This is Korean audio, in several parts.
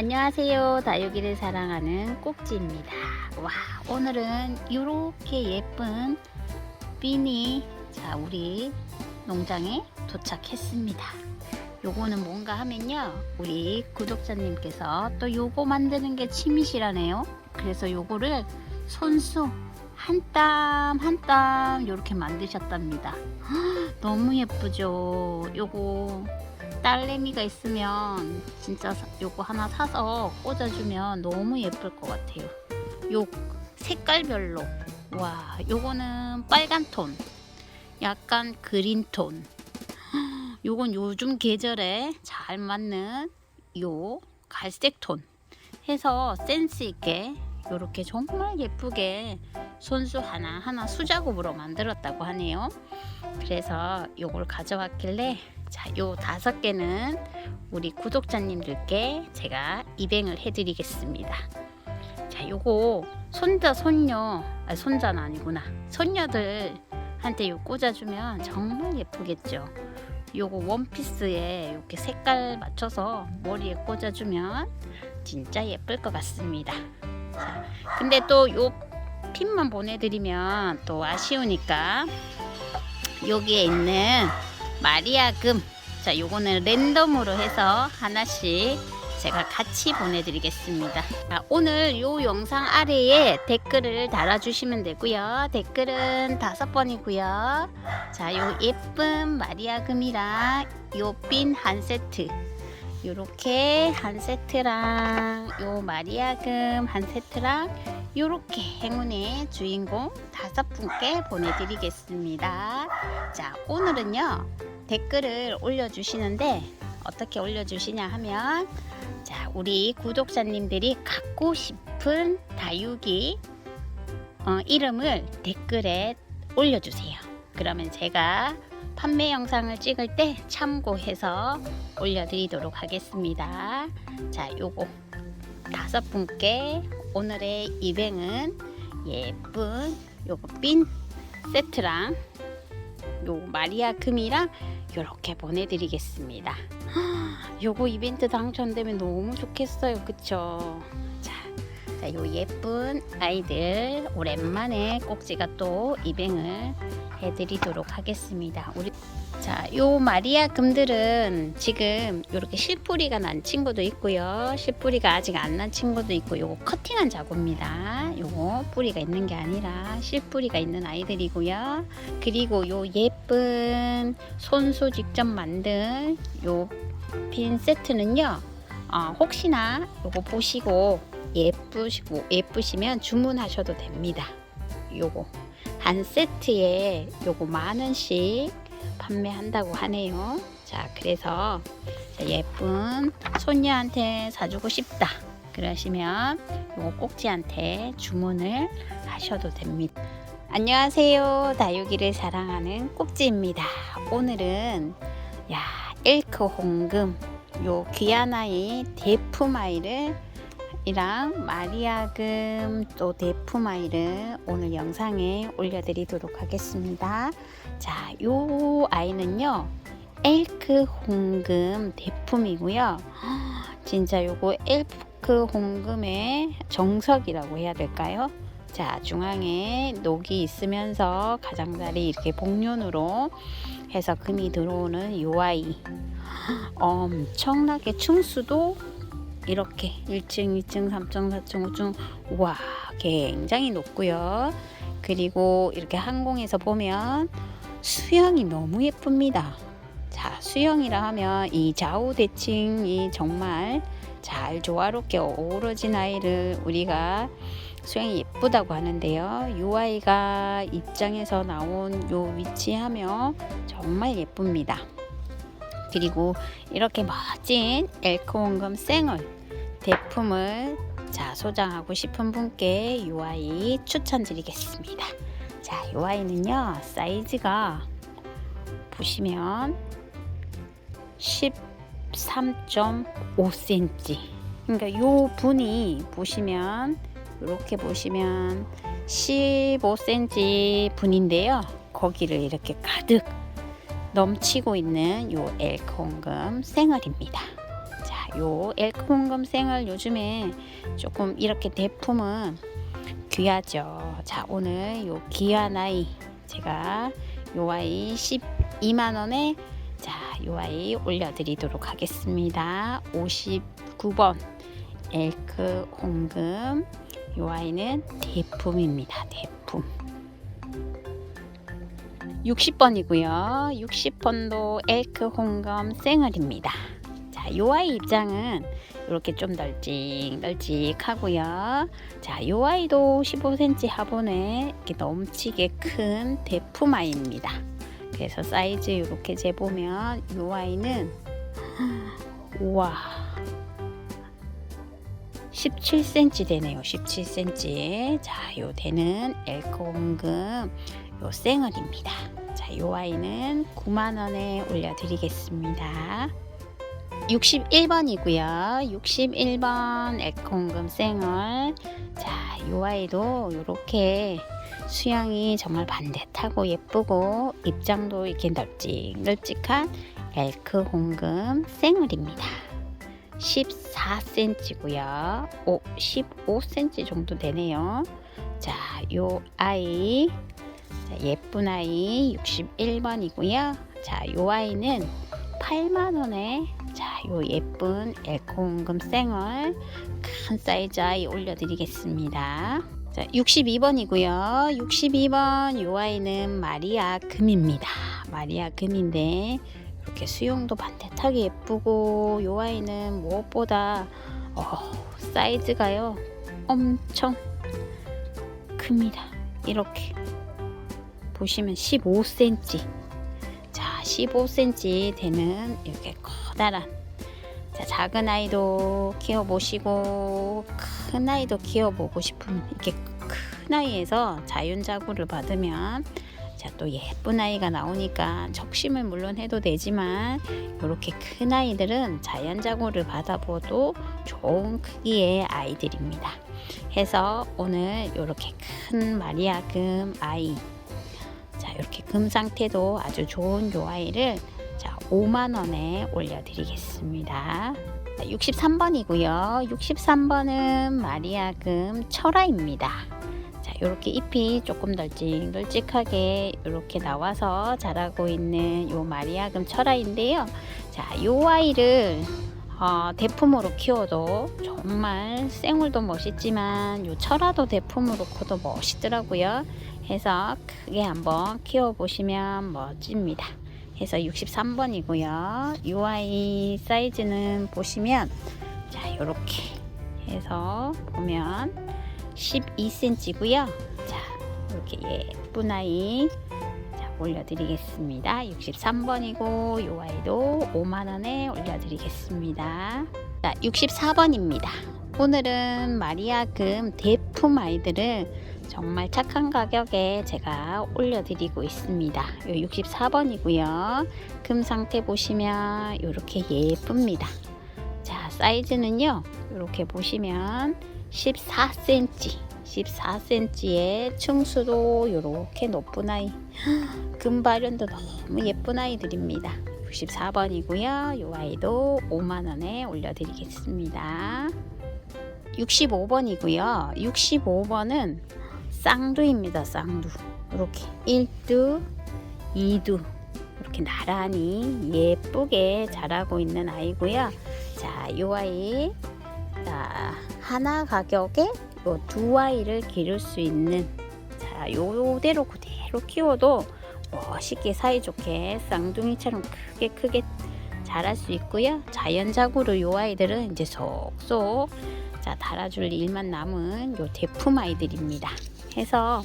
안녕하세요. 다육이를 사랑하는 꼭지입니다. 와, 오늘은 이렇게 예쁜 비니 자, 우리 농장에 도착했습니다. 요거는 뭔가 하면요. 우리 구독자님께서 또 요거 만드는 게 취미시라네요. 그래서 요거를 손수 한땀 한땀 요렇게 만드셨답니다. 헉, 너무 예쁘죠? 요거 딸내미가 있으면 진짜 사- 요거 하나 사서 꽂아주면 너무 예쁠 것 같아요. 요 색깔별로 와 요거는 빨간 톤 약간 그린 톤 요건 요즘 계절에 잘 맞는 요 갈색 톤 해서 센스 있게 요렇게 정말 예쁘게 손수 하나하나 수작업으로 만들었다고 하네요. 그래서 요걸 가져왔길래 자, 요 다섯 개는 우리 구독자님들께 제가 입행을 해드리겠습니다. 자, 요거 손자, 손녀, 아, 손자는 아니구나. 손녀들한테 요 꽂아주면 정말 예쁘겠죠. 요거 원피스에 이렇게 색깔 맞춰서 머리에 꽂아주면 진짜 예쁠 것 같습니다. 자, 근데 또 요 핀만 보내드리면 또 아쉬우니까 여기에 있는 마리아금. 자 요거는 랜덤으로 해서 하나씩 제가 같이 보내드리겠습니다. 아, 오늘 요 영상 아래에 댓글을 달아주시면 되고요. 댓글은 다섯 번이고요. 자요 예쁜 마리아금이랑 요 핀 한 세트. 요렇게 한 세트랑 요 마리아금 한 세트랑 요렇게 행운의 주인공 다섯 분께 보내드리겠습니다. 자 오늘은요 댓글을 올려주시는데 어떻게 올려주시냐 하면 자 우리 구독자님들이 갖고 싶은 다육이 어, 이름을 댓글에 올려주세요. 그러면 제가 판매 영상을 찍을 때 참고해서 올려드리도록 하겠습니다. 자 요거 다섯 분께 오늘의 입행은 예쁜 요거 핀 세트랑 요 마리아 금이랑 이렇게 보내드리겠습니다. 요거 이벤트 당첨되면 너무 좋겠어요, 그쵸? 자, 자, 요 예쁜 아이들 오랜만에 꼭지가 또 입행을 해드리도록 하겠습니다. 우리 자, 요 마리아 금들은 지금 이렇게 실뿌리가 난 친구도 있고요. 실뿌리가 아직 안 난 친구도 있고 요거 커팅한 자구입니다. 요거 뿌리가 있는 게 아니라 실뿌리가 있는 아이들이고요. 그리고 요 예쁜 손수 직접 만든 요핀 세트는요. 어, 혹시나 요거 보시고 예쁘시고 예쁘시면 주문하셔도 됩니다. 요거 한 세트에 요거 만 원씩 판매한다고 하네요. 자, 그래서 자, 예쁜 손녀한테 사주고 싶다. 그러시면 요거 꼭지한테 주문을 하셔도 됩니다. 안녕하세요. 다육이를 사랑하는 꼭지입니다. 오늘은 야, 엘크 홍금 요 귀한 아이 데프마이를 이랑 마리아금 또 데프마이를 오늘 영상에 올려드리도록 하겠습니다. 자, 요 아이는요. 엘크 홍금 대품이고요. 진짜 요거 엘크 홍금의 정석이라고 해야 될까요? 자, 중앙에 녹이 있으면서 가장자리 이렇게 복륜으로 해서 금이 들어오는 요 아이. 엄청나게 층수도 이렇게 1층, 2층, 3층, 4층, 5층 와 굉장히 높고요. 그리고 이렇게 항공에서 보면 수영이 너무 예쁩니다. 자, 수영이라 하면 이 좌우 대칭이 정말 잘 조화롭게 어우러진 아이를 우리가 수영이 예쁘다고 하는데요. 이 아이가 입장에서 나온 요 위치하면 정말 예쁩니다. 그리고 이렇게 멋진 엘크원금 생얼 대품을 자 소장하고 싶은 분께 이 아이 추천드리겠습니다. 자, 이 아이는요 사이즈가 보시면 13.5cm. 그러니까 요 분이 보시면 이렇게 보시면 15cm 분인데요. 거기를 이렇게 가득 넘치고 있는 요 엘콩금 생얼입니다. 자, 요 엘크 홍금생을 요즘에 조금 이렇게 대품은 귀하죠. 자, 오늘 요 귀한 아이 제가 요 아이 12만 원에 자, 요 아이 올려드리도록 하겠습니다. 59번 엘크 홍금 요 아이는 대품입니다. 대품. 60번이고요. 60번도 엘크 홍금 생얼입니다. 자, 요 아이 입장은 이렇게 좀 널찍널찍하고요. 자, 요 아이도 15cm 화분에 이렇게 넘치게 큰 대품 아이입니다. 그래서 사이즈 이렇게 재보면 요 아이는 우와 17cm 되네요. 17cm. 자, 요 대는 엘코홍금 요 생얼입니다. 자, 요 아이는 9만 원에 올려드리겠습니다. 61번이고요. 61번 에코홍금 생얼. 자, 요 아이도 이렇게 수영이 정말 반듯하고 예쁘고 입장도 이렇게 널찍널찍한 엘크 홍금 생얼입니다. 14cm고요. 오, 15cm 정도 되네요. 자, 요 아이 자, 예쁜 아이 61번이고요. 자, 요 아이는 8만 원에 자, 요 예쁜 에코홍금 생얼 큰 사이즈 아이 올려드리겠습니다. 자, 62번이고요. 62번 요 아이는 마리아 금입니다. 마리아 금인데 이렇게 수영도 반듯하게 예쁘고 요 아이는 무엇보다 어, 사이즈가요 엄청 큽니다. 이렇게 보시면 15cm 자 15cm 되는 이렇게 커 다란 자, 작은 아이도 키워보시고 큰 아이도 키워보고 싶은 이렇게 큰 아이에서 자연자구를 받으면 자, 또 예쁜 아이가 나오니까 적심을 물론 해도 되지만 이렇게 큰 아이들은 자연자구를 받아보도 좋은 크기의 아이들입니다. 해서 오늘 이렇게 큰 마리아금 아이 자 이렇게 금 상태도 아주 좋은 요 아이를 자 5만 원에 올려드리겠습니다. 63번이고요. 63번은 마리아금 철화입니다. 자 이렇게 잎이 조금 널찍널찍하게 이렇게 나와서 자라고 있는 요 마리아금 철화인데요. 자 요 아이를 어, 대품으로 키워도 정말 생울도 멋있지만 요 철화도 대품으로 커도 멋있더라고요. 해서 크게 한번 키워보시면 멋집니다. 해서 63번이고요. 이 아이 사이즈는 보시면 자 이렇게 해서 보면 12cm고요. 자 이렇게 예쁜 아이 자 올려드리겠습니다. 63번이고 이 아이도 5만 원에 올려드리겠습니다. 자 64번입니다. 오늘은 마리아금 대품 아이들을 정말 착한 가격에 제가 올려드리고 있습니다. 64번이고요. 금 상태 보시면 이렇게 예쁩니다. 자, 사이즈는요. 이렇게 보시면 14cm, 14cm의 충수도 이렇게 높은 아이. 금 발현도 너무 예쁜 아이들입니다. 64번이고요. 이 아이도 5만 원에 올려드리겠습니다. 65번이고요. 65번은 쌍두입니다. 쌍두. 이렇게 1두, 2두 이렇게 나란히 예쁘게 자라고 있는 아이고요. 자, 이 아이 자, 하나 가격에 요두 아이를 기를 수 있는 자, 요대로 그대로 키워도 멋있게 사이좋게 쌍둥이처럼 크게 크게 자랄 수 있고요. 자연작으로 요 아이들은 이제 속속 자 달아줄 일만 남은 요 대품 아이들입니다. 해서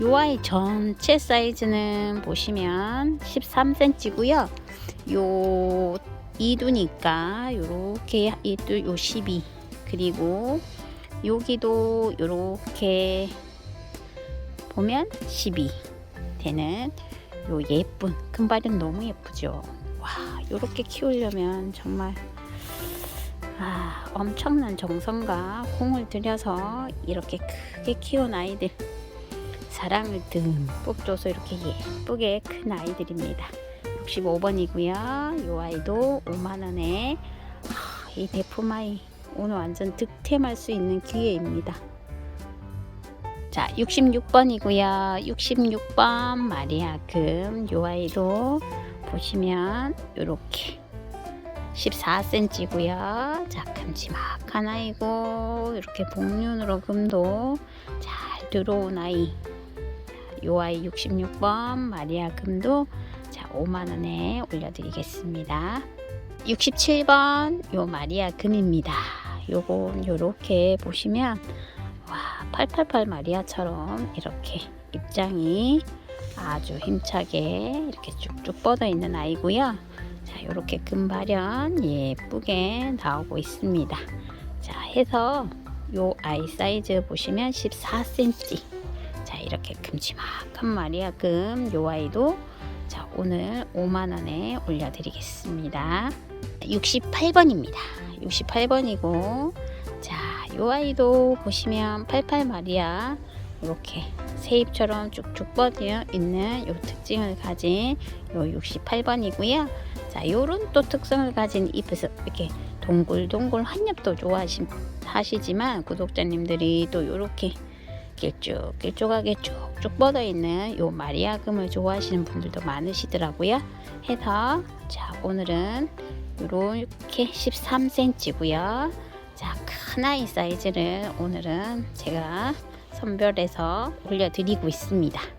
요 아이 전체 사이즈는 보시면 13cm고요. 요 이두니까 요렇게 이두 요 12. 그리고 여기도 요렇게 보면 12 되는 요 예쁜 금발은 너무 예쁘죠. 와, 요렇게 키우려면 정말 아, 엄청난 정성과 공을 들여서 이렇게 크게 키운 아이들 사랑을 듬뿍 줘서 이렇게 예쁘게 큰 아이들입니다. 65번이고요. 이 아이도 5만 원에 이 대포마이 오늘 완전 득템할 수 있는 기회입니다. 자, 66번이고요. 66번 마리아금 요 아이도 보시면 요렇게 14cm고요. 자, 큼지막한 아이고 이렇게 복륜으로 금도 잘 들어온 아이. 요 아이 66번 마리아 금도 자, 5만 원에 올려드리겠습니다. 67번 요 마리아 금입니다. 요건 요렇게 보시면 와, 888 마리아처럼 이렇게 입장이 아주 힘차게 이렇게 쭉쭉 뻗어 있는 아이고요. 자, 이렇게 금발현 예쁘게 나오고 있습니다. 자, 해서 요 아이 사이즈 보시면 14cm. 자, 이렇게 큼지막한 마리아금 요 아이도 자, 오늘 5만 원에 올려 드리겠습니다. 68번입니다. 68번이고 자, 요 아이도 보시면 88 마리아 이렇게 세잎처럼 쭉쭉 뻗어 있는 요 특징을 가진 요 68번이고요. 자, 요런 또 특성을 가진 잎에서 이렇게 동글동글 한엽도 좋아하시지만 구독자님들이 또 요렇게 길쭉길쭉하게 쭉쭉 뻗어 있는 요 마리아금을 좋아하시는 분들도 많으시더라고요. 해서 자, 오늘은 요렇게 13cm고요. 자, 큰 아이 사이즈를 오늘은 제가 선별해서 올려드리고 있습니다.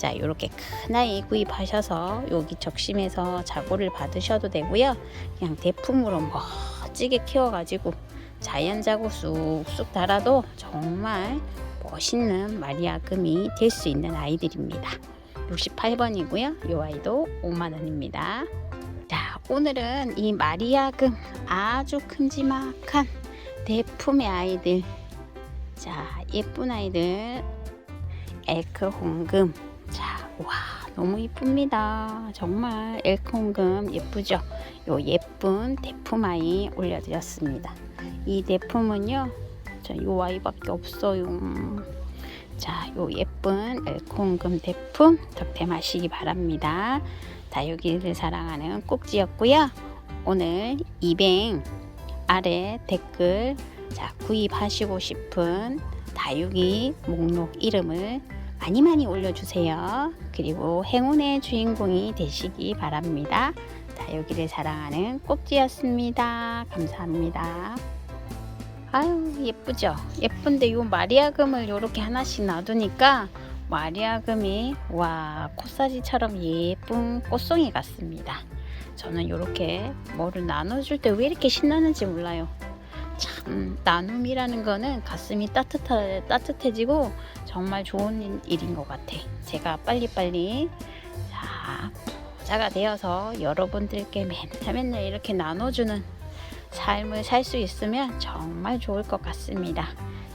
자, 이렇게 큰 아이 구입하셔서 여기 적심해서 자고를 받으셔도 되고요. 그냥 대품으로 멋지게 키워가지고 자연 자고 쑥쑥 달아도 정말 멋있는 마리아금이 될 수 있는 아이들입니다. 68번이고요. 이 아이도 5만 원입니다. 자, 오늘은 이 마리아금 아주 큼지막한 대품의 아이들 자, 예쁜 아이들 엘크 홍금. 자, 와, 너무 이쁩니다. 정말 엘크 홍금 예쁘죠? 요 예쁜 대품 아이 올려드렸습니다. 이 대품은요, 자, 요 아이밖에 없어요. 자, 요 예쁜 엘크 홍금 대품 덕템하시기 바랍니다. 다육이를 사랑하는 꼭지였고요. 오늘 이뱅 아래 댓글 자, 구입하시고 싶은 다육이 목록 이름을 많이 많이 올려주세요. 그리고 행운의 주인공이 되시기 바랍니다. 다육이를 사랑하는 꼭지였습니다. 감사합니다. 아유 예쁘죠? 예쁜데 요 마리아금을 이렇게 하나씩 놔두니까 마리아금이 와 코사지처럼 예쁜 꽃송이 같습니다. 저는 이렇게 뭐를 나눠줄 때 왜 이렇게 신나는지 몰라요. 참 나눔이라는 거는 가슴이 따뜻하, 따뜻해지고 정말 좋은 일인 것 같아. 제가 빨리빨리 자, 부자가 되어서 여러분들께 맨날 맨날 이렇게 나눠주는 삶을 살 수 있으면 정말 좋을 것 같습니다.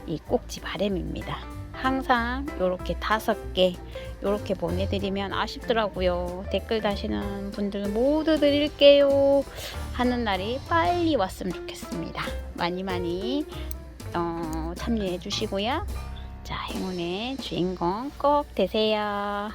이 꼭지 바램입니다. 항상 이렇게 다섯 개 이렇게 보내드리면 아쉽더라고요. 댓글 다시는 분들 모두 드릴게요 하는 날이 빨리 왔으면 좋겠습니다. 많이 많이 어, 참여해 주시고요. 자 행운의 주인공 꼭 되세요.